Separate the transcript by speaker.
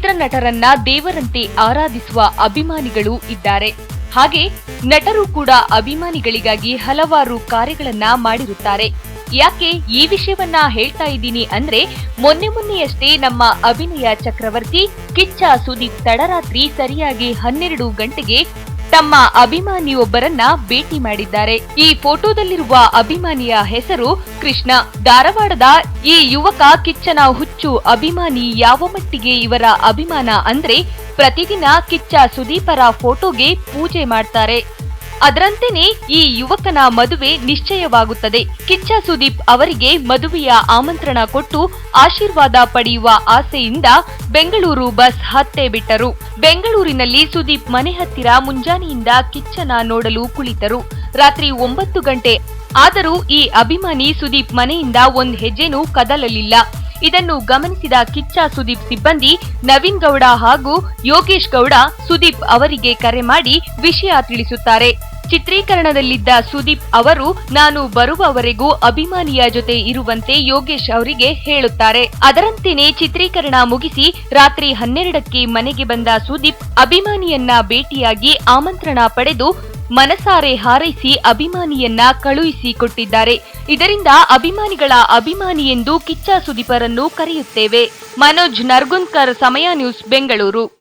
Speaker 1: ನಟರನ್ನ ದೇವರಂತೆ ಆರಾಧಿಸುವ ಅಭಿಮಾನಿಗಳು ಇದ್ದಾರೆ. ಹಾಗೆ ನಟರು ಕೂಡ ಅಭಿಮಾನಿಗಳಿಗಾಗಿ ಹಲವಾರು ಕಾರ್ಯಗಳನ್ನ ಮಾಡಿರುತ್ತಾರೆ. ಯಾಕೆ ಈ ವಿಷಯವನ್ನ ಹೇಳ್ತಾ ಇದ್ದೀನಿ ಅಂದ್ರೆ ಮೊನ್ನೆ ಮೊನ್ನೆಯಷ್ಟೇ ನಮ್ಮ ಅಭಿನಯ ಚಕ್ರವರ್ತಿ ಕಿಚ್ಚ ಸುದೀಪ್ ತಡರಾತ್ರಿ ಸರಿಯಾಗಿ ಹನ್ನೆರಡು ಗಂಟೆಗೆ ತಮ್ಮ ಅಭಿಮಾನಿಯೊಬ್ಬರನ್ನ ಭೇಟಿ ಮಾಡಿದ್ದಾರೆ. ಈ ಫೋಟೋದಲ್ಲಿರುವ ಅಭಿಮಾನಿಯ ಹೆಸರು ಕೃಷ್ಣ. ಧಾರವಾಡದ ಈ ಯುವಕ ಕಿಚ್ಚನ ಹುಚ್ಚು ಅಭಿಮಾನಿ ಯಾವ ಮಟ್ಟಿಗೆ ಇವರ ಅಭಿಮಾನ ಅಂದ್ರೆ ಪ್ರತಿದಿನ ಕಿಚ್ಚ ಸುದೀಪರ ಫೋಟೋಗೆ ಪೂಜೆ ಮಾಡ್ತಾರೆ. ಅದರಂತೆಯೇ ಈ ಯುವಕನ ಮದುವೆ ನಿಶ್ಚಯವಾಗುತ್ತದೆ. ಕಿಚ್ಚ ಸುದೀಪ್ ಅವರಿಗೆ ಮದುವೆಯ ಆಮಂತ್ರಣ ಕೊಟ್ಟು ಆಶೀರ್ವಾದ ಪಡೆಯುವ ಆಸೆಯಿಂದ ಬೆಂಗಳೂರು ಬಸ್ ಹತ್ತೇ ಬಿಟ್ಟರು. ಬೆಂಗಳೂರಿನಲ್ಲಿ ಸುದೀಪ್ ಮನೆ ಹತ್ತಿರ ಮುಂಜಾನೆಯಿಂದ ಕಿಚ್ಚನ ನೋಡಲು ಕುಳಿತರು. ರಾತ್ರಿ ಒಂಬತ್ತು ಗಂಟೆ. ಆದರೂ ಈ ಅಭಿಮಾನಿ ಸುದೀಪ್ ಮನೆಯಿಂದ ಒಂದ್ ಹೆಜ್ಜೆನೂ ಕದಲಲಿಲ್ಲ. ಇದನ್ನು ಗಮನಿಸಿದ ಕಿಚ್ಚ ಸುದೀಪ್ ಸಿಬ್ಬಂದಿ, ನವೀನ್ ಗೌಡ ಹಾಗೂ ಯೋಗೇಶ್ ಗೌಡ ಸುದೀಪ್ ಅವರಿಗೆ ಕರೆ ಮಾಡಿ ವಿಷಯ ತಿಳಿಸುತ್ತಾರೆ. ಚಿತ್ರೀಕರಣದಲ್ಲಿದ್ದ ಸುದೀಪ್ ಅವರು, ನಾನು ಬರುವವರೆಗೂ ಅಭಿಮಾನಿಯ ಜೊತೆ ಇರುವಂತೆ ಯೋಗೇಶ್ ಅವರಿಗೆ ಹೇಳುತ್ತಾರೆ. ಅದರಂತೆಯೇ ಚಿತ್ರೀಕರಣ ಮುಗಿಸಿ ರಾತ್ರಿ ಹನ್ನೆರಡಕ್ಕೆ ಮನೆಗೆ ಬಂದ ಸುದೀಪ್ ಅಭಿಮಾನಿಯನ್ನ ಭೇಟಿಯಾಗಿ ಆಮಂತ್ರಣ ಪಡೆದು ಮನಸಾರೆ ಹಾರೈಸಿ ಅಭಿಮಾನಿಯನ್ನ ಕಳುಹಿಸಿ ಕೊಟ್ಟಿದ್ದಾರೆ ಇದರಿಂದ ಅಭಿಮಾನಿಗಳ ಅಭಿಮಾನಿ ಎಂದು ಕಿಚ್ಚ ಸುದೀಪರನ್ನು ಕರೆಯುತ್ತೇವೆ. ಮನೋಜ್ ನರ್ಗುನ್ಕರ್ ಸಮಯ ನ್ಯೂಸ್, ಬೆಂಗಳೂರು.